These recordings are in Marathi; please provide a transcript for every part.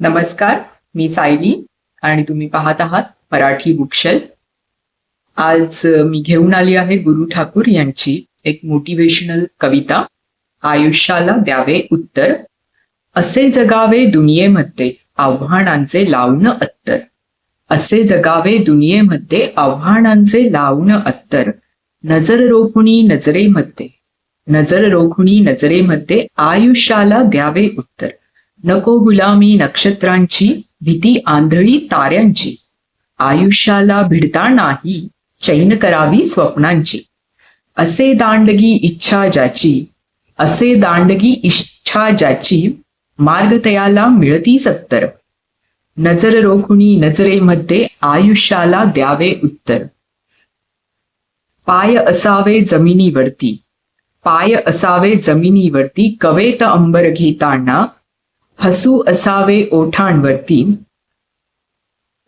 नमस्कार मी सायली आणि तुम्ही पाहत आहात मराठी बुकशेल. आज मी घेऊन आली आहे गुरु ठाकूर यांची एक मोटिवेशनल कविता आयुष्याला द्यावे उत्तर. असे जगावे दुनियेमध्ये आव्हानांचे लावणं अत्तर. असे जगावे दुनियेमध्ये आव्हानांचे लावणं अत्तर. नजर रोखुणी नजरेमध्ये. नजर रोखुणी नजरेमध्ये आयुष्याला द्यावे उत्तर. नको गुलामी नक्षत्रांची भीती आंधळी ताऱ्यांची. आयुष्याला भिडता नाही चैन करावी स्वप्नांची. असे दांडगी इच्छा ज्याची असे दांडगी इच्छा ज्याची मार्ग तयाला मिळती सत्तर. नजर रोखुणी नजरेमध्ये आयुष्याला द्यावे उत्तर. पाय असावे जमिनीवरती. पाय असावे जमिनीवरती कवेत अंबर घेताना हसू असावे ओठांवरती.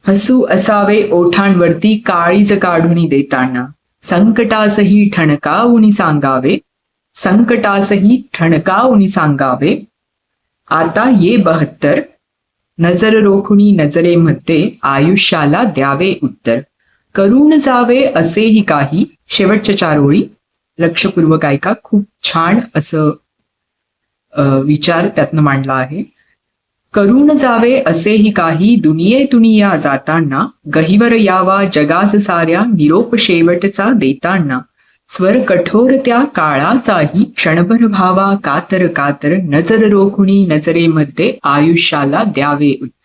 हसू असावे ओठांवरती काळीज काढून देताना. संकटासही ठणकावून सांगावे. संकटासही ठणकावून सांगावे. आता ये बहत्तर. नजर रोखुणी नजरेमध्ये आयुष्याला द्यावे उत्तर. करून जावे असेही काही. शेवटच्या चार ओळी. लक्षपूर्वक ऐका. खूप छान असं विचार त्यातनं मांडला आहे. करून जावे असेही काही दुनियेतून या जाताना गहिवर यावा जगास साऱ्या निरोप शेवटचा देताना. स्वर कठोर त्या काळाचाही क्षणभर भावा कातर कातर नजर रोखुणी नजरेमध्ये आयुष्याला द्यावे उत्तर